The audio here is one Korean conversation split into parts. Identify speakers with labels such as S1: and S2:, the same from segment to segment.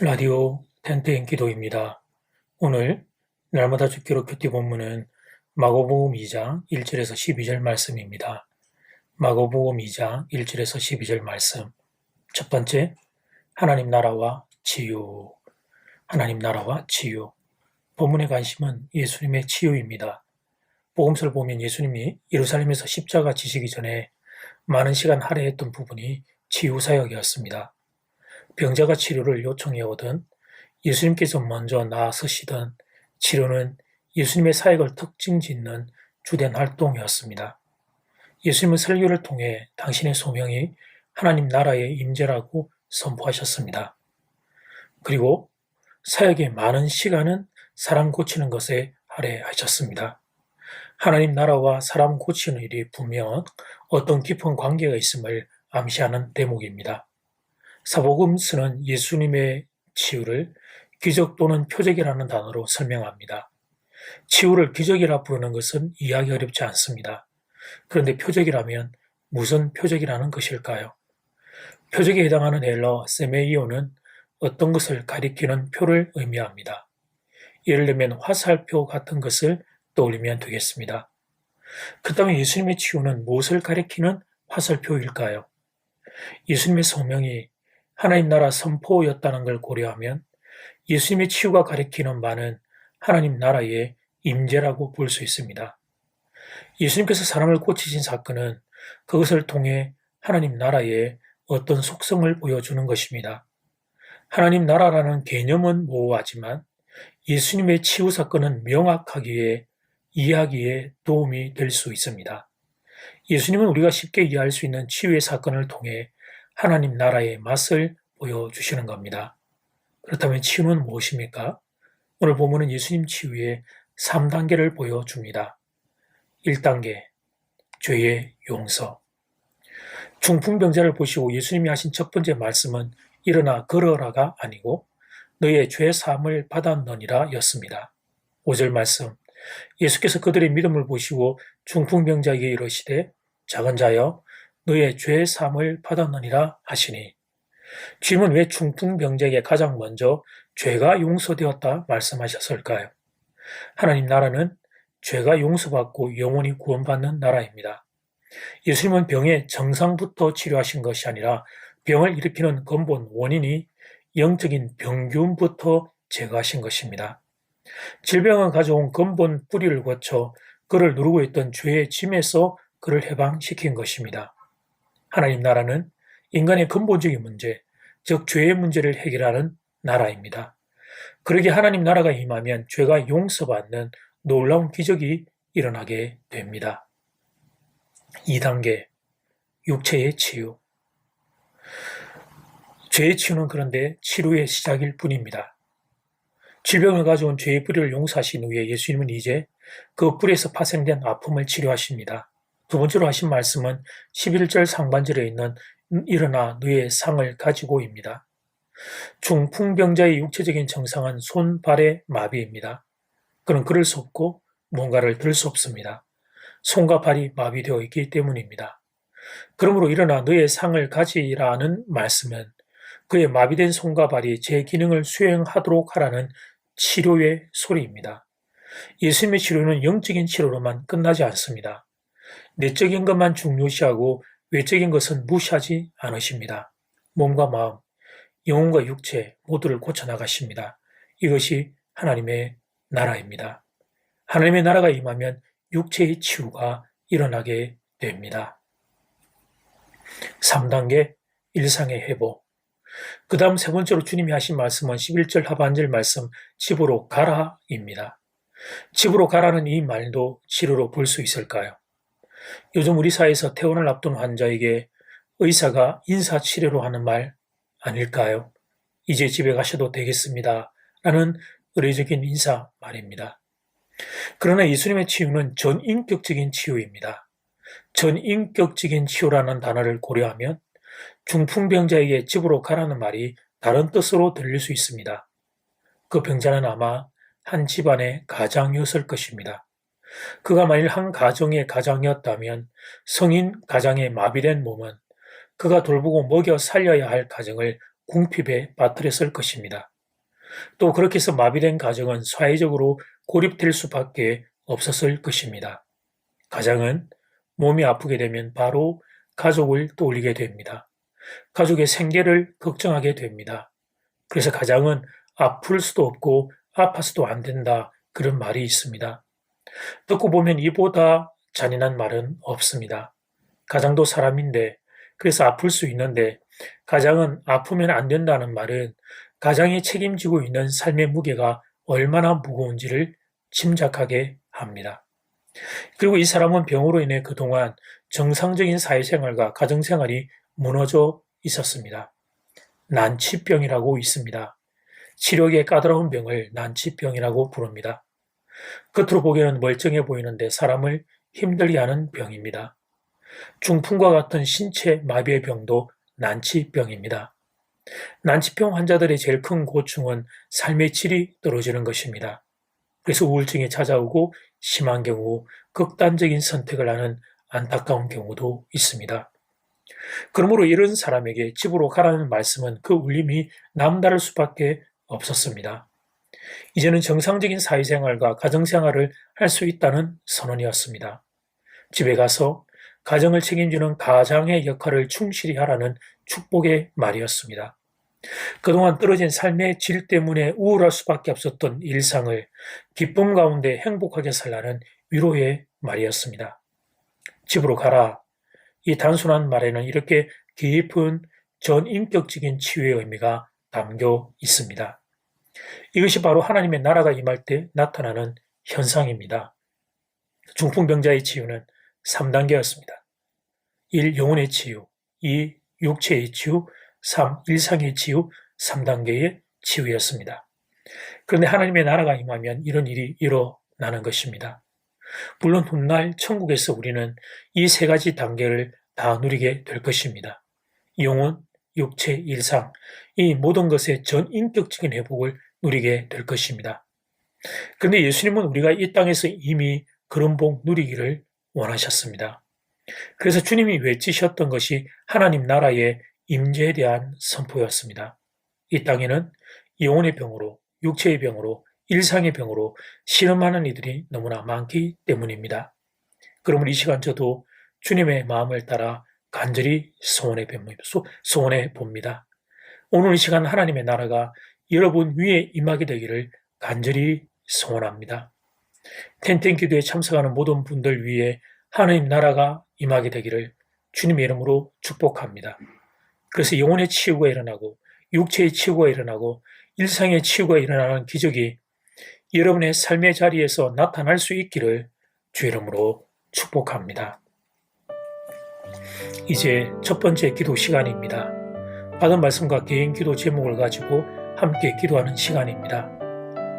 S1: 라디오 텐트인 기도입니다. 오늘 날마다 죽기로 큐티 본문은 마고복음 2장 1절에서 12절 말씀입니다. 마고복음 2장 1절에서 12절 말씀. 첫 번째, 하나님 나라와 치유. 하나님 나라와 치유. 본문의 관심은 예수님의 치유입니다. 복음서를 보면 예수님이 예루살렘에서 십자가 지시기 전에 많은 시간 할애했던 부분이 치유 사역이었습니다. 병자가 치료를 요청해 오든 예수님께서 먼저 나서시던 치료는 예수님의 사역을 특징 짓는 주된 활동이었습니다. 예수님은 설교를 통해 당신의 소명이 하나님 나라의 임재라고 선포하셨습니다. 그리고 사역의 많은 시간은 사람 고치는 것에 할애하셨습니다. 하나님 나라와 사람 고치는 일이 분명 어떤 깊은 관계가 있음을 암시하는 대목입니다. 사복음서는 예수님의 치유를 기적 또는 표적이라는 단어로 설명합니다. 치유를 기적이라 부르는 것은 이해하기 어렵지 않습니다. 그런데 표적이라면 무슨 표적이라는 것일까요? 표적에 해당하는 헬러 세메이오는 어떤 것을 가리키는 표를 의미합니다. 예를 들면 화살표 같은 것을 떠올리면 되겠습니다. 그렇다면 예수님의 치유는 무엇을 가리키는 화살표일까요? 예수님의 소명이 하나님 나라 선포였다는 걸 고려하면 예수님의 치유가 가리키는 바는 하나님 나라의 임재라고 볼 수 있습니다. 예수님께서 사람을 고치신 사건은 그것을 통해 하나님 나라의 어떤 속성을 보여주는 것입니다. 하나님 나라라는 개념은 모호하지만 예수님의 치유 사건은 명확하기에 이해하기에 도움이 될 수 있습니다. 예수님은 우리가 쉽게 이해할 수 있는 치유의 사건을 통해 하나님 나라의 맛을 보여주시는 겁니다. 그렇다면 치유는 무엇입니까? 오늘 보면은 예수님 치유의 3단계를 보여줍니다. 1단계, 죄의 용서. 중풍병자를 보시고 예수님이 하신 첫 번째 말씀은 일어나 걸어라가 아니고 너의 죄 사함을 받았느니라 였습니다. 5절 말씀. 예수께서 그들의 믿음을 보시고 중풍병자에게 이르시되 작은 자여 너의 죄 사함을 받았느니라 하시니 주님은 왜 중풍병자에게 가장 먼저 죄가 용서되었다 말씀하셨을까요? 하나님 나라는 죄가 용서받고 영원히 구원받는 나라입니다. 예수님은 병의 정상부터 치료하신 것이 아니라 병을 일으키는 근본 원인이 영적인 병균부터 제거하신 것입니다. 질병을 가져온 근본 뿌리를 거쳐 그를 누르고 있던 죄의 짐에서 그를 해방시킨 것입니다. 하나님 나라는 인간의 근본적인 문제, 즉 죄의 문제를 해결하는 나라입니다. 그러게 하나님 나라가 임하면 죄가 용서받는 놀라운 기적이 일어나게 됩니다. 2단계 육체의 치유 죄의 치유는 그런데 치료의 시작일 뿐입니다. 질병을 가져온 죄의 뿌리를 용서하신 후에 예수님은 이제 그 뿌리에서 파생된 아픔을 치료하십니다. 두 번째로 하신 말씀은 11절 상반절에 있는 일어나 너의 상을 가지고입니다. 중풍병자의 육체적인 증상은 손, 발의 마비입니다. 그는 걸을 수 없고 뭔가를 들 수 없습니다. 손과 발이 마비되어 있기 때문입니다. 그러므로 일어나 너의 상을 가지라는 말씀은 그의 마비된 손과 발이 제 기능을 수행하도록 하라는 치료의 소리입니다. 예수님의 치료는 영적인 치료로만 끝나지 않습니다. 내적인 것만 중요시하고 외적인 것은 무시하지 않으십니다. 몸과 마음, 영혼과 육체 모두를 고쳐나가십니다. 이것이 하나님의 나라입니다. 하나님의 나라가 임하면 육체의 치유가 일어나게 됩니다. 3단계 일상의 회복. 그 다음 세 번째로 주님이 하신 말씀은 11절 하반절 말씀 집으로 가라입니다. 집으로 가라는 이 말도 치료로 볼 수 있을까요? 요즘 우리 사회에서 퇴원을 앞둔 환자에게 의사가 인사치료로 하는 말 아닐까요? 이제 집에 가셔도 되겠습니다. 라는 의례적인 인사 말입니다. 그러나 예수님의 치유는 전인격적인 치유입니다. 전인격적인 치유라는 단어를 고려하면 중풍병자에게 집으로 가라는 말이 다른 뜻으로 들릴 수 있습니다. 그 병자는 아마 한 집안의 가장이었을 것입니다. 그가 만일 한 가정의 가장이었다면 성인 가장의 마비된 몸은 그가 돌보고 먹여 살려야 할 가정을 궁핍에 빠뜨렸을 것입니다. 또 그렇게 해서 마비된 가정은 사회적으로 고립될 수밖에 없었을 것입니다. 가장은 몸이 아프게 되면 바로 가족을 떠올리게 됩니다. 가족의 생계를 걱정하게 됩니다. 그래서 가장은 아플 수도 없고 아파서도 안 된다 그런 말이 있습니다. 듣고 보면 이보다 잔인한 말은 없습니다. 가장도 사람인데 그래서 아플 수 있는데 가장은 아프면 안 된다는 말은 가장이 책임지고 있는 삶의 무게가 얼마나 무거운지를 짐작하게 합니다. 그리고 이 사람은 병으로 인해 그동안 정상적인 사회생활과 가정생활이 무너져 있었습니다. 난치병이라고 있습니다. 치료에 까다로운 병을 난치병이라고 부릅니다. 겉으로 보기에는 멀쩡해 보이는데 사람을 힘들게 하는 병입니다. 중풍과 같은 신체 마비의 병도 난치병입니다. 난치병 환자들의 제일 큰 고충은 삶의 질이 떨어지는 것입니다. 그래서 우울증이 찾아오고 심한 경우 극단적인 선택을 하는 안타까운 경우도 있습니다. 그러므로 이런 사람에게 집으로 가라는 말씀은 그 울림이 남다를 수밖에 없었습니다. 이제는 정상적인 사회생활과 가정생활을 할 수 있다는 선언이었습니다. 집에 가서 가정을 책임지는 가장의 역할을 충실히 하라는 축복의 말이었습니다. 그동안 떨어진 삶의 질 때문에 우울할 수밖에 없었던 일상을 기쁨 가운데 행복하게 살라는 위로의 말이었습니다. 집으로 가라. 이 단순한 말에는 이렇게 깊은 전인격적인 치유의 의미가 담겨 있습니다. 이것이 바로 하나님의 나라가 임할 때 나타나는 현상입니다. 중풍병자의 치유는 3단계였습니다. 1. 영혼의 치유 2. 육체의 치유 3. 일상의 치유 3단계의 치유였습니다. 그런데 하나님의 나라가 임하면 이런 일이 일어나는 것입니다. 물론 훗날 천국에서 우리는 이 세 가지 단계를 다 누리게 될 것입니다. 영혼, 육체, 일상, 이 모든 것의 전인격적인 회복을 누리게 될 것입니다. 그런데 예수님은 우리가 이 땅에서 이미 그런 복 누리기를 원하셨습니다. 그래서 주님이 외치셨던 것이 하나님 나라의 임재에 대한 선포였습니다. 이 땅에는 영혼의 병으로, 육체의 병으로, 일상의 병으로 실험하는 이들이 너무나 많기 때문입니다. 그러면 이 시간 저도 주님의 마음을 따라 간절히 소원해 봅니다. 오늘 이 시간 하나님의 나라가 여러분 위에 임하게 되기를 간절히 소원합니다. 텐텐 기도에 참석하는 모든 분들 위에 하나님 나라가 임하게 되기를 주님의 이름으로 축복합니다. 그래서 영혼의 치유가 일어나고 육체의 치유가 일어나고 일상의 치유가 일어나는 기적이 여러분의 삶의 자리에서 나타날 수 있기를 주 이름으로 축복합니다. 이제 첫 번째 기도 시간입니다. 받은 말씀과 개인 기도 제목을 가지고 함께 기도하는 시간입니다.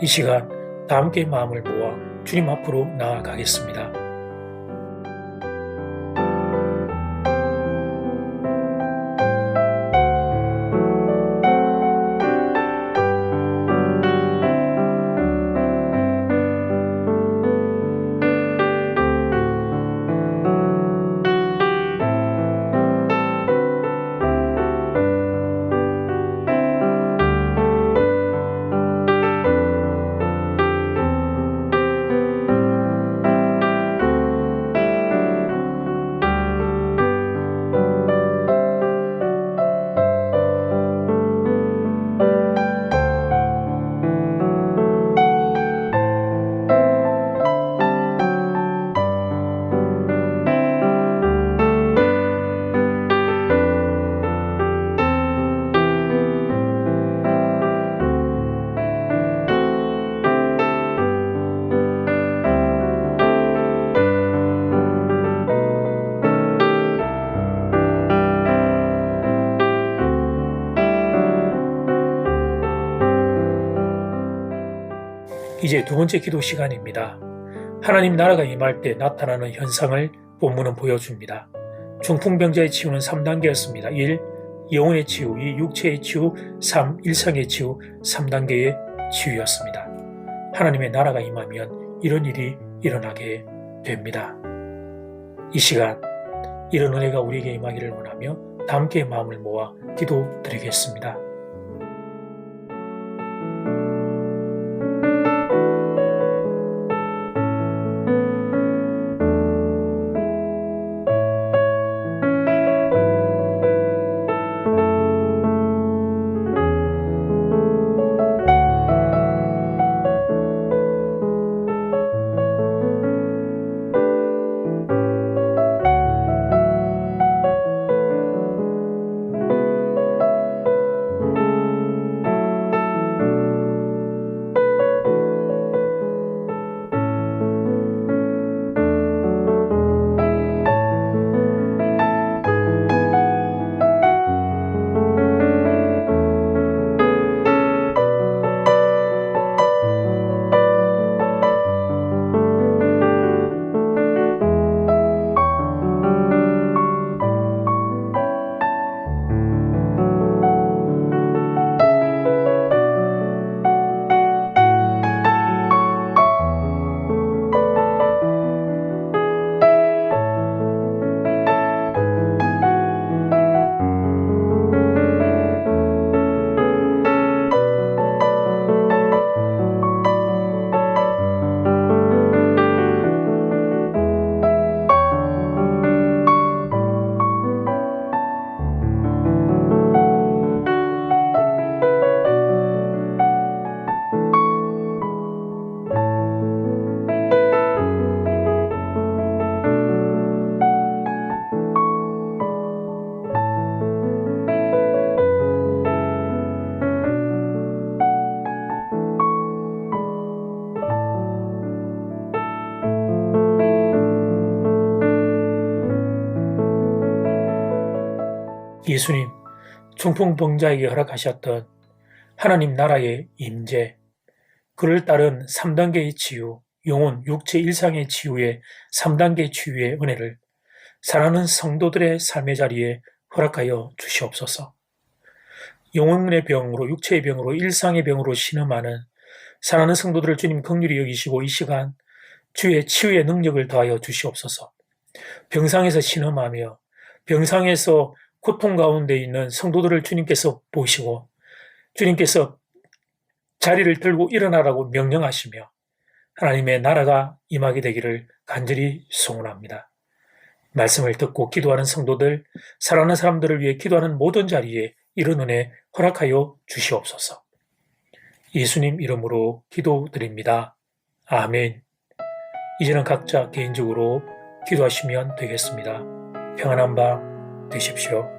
S1: 이 시간 다 함께 마음을 모아 주님 앞으로 나아가겠습니다. 이제 두 번째 기도 시간입니다. 하나님 나라가 임할 때 나타나는 현상을 본문은 보여줍니다. 중풍병자의 치유는 3단계였습니다. 1. 영혼의 치유, 2. 육체의 치유, 3. 일상의 치유, 3단계의 치유였습니다. 하나님의 나라가 임하면 이런 일이 일어나게 됩니다. 이 시간 이런 은혜가 우리에게 임하기를 원하며 다 함께 마음을 모아 기도 드리겠습니다. 예수님, 중풍병자에게 허락하셨던 하나님 나라의 임재, 그를 따른 3단계의 치유, 영혼, 육체 일상의 치유의 3단계 치유의 은혜를 사랑하는 성도들의 삶의 자리에 허락하여 주시옵소서. 영혼의 병으로, 육체의 병으로, 일상의 병으로 신음하는 사랑하는 성도들을 주님 긍휼히 여기시고 이 시간 주의 치유의 능력을 더하여 주시옵소서. 병상에서 신음하며 병상에서 고통 가운데 있는 성도들을 주님께서 보시고 주님께서 자리를 들고 일어나라고 명령하시며 하나님의 나라가 임하게 되기를 간절히 소원합니다. 말씀을 듣고 기도하는 성도들, 사랑하는 사람들을 위해 기도하는 모든 자리에 이런 은혜 허락하여 주시옵소서. 예수님 이름으로 기도드립니다. 아멘. 이제는 각자 개인적으로 기도하시면 되겠습니다. 평안한 밤 되십시오.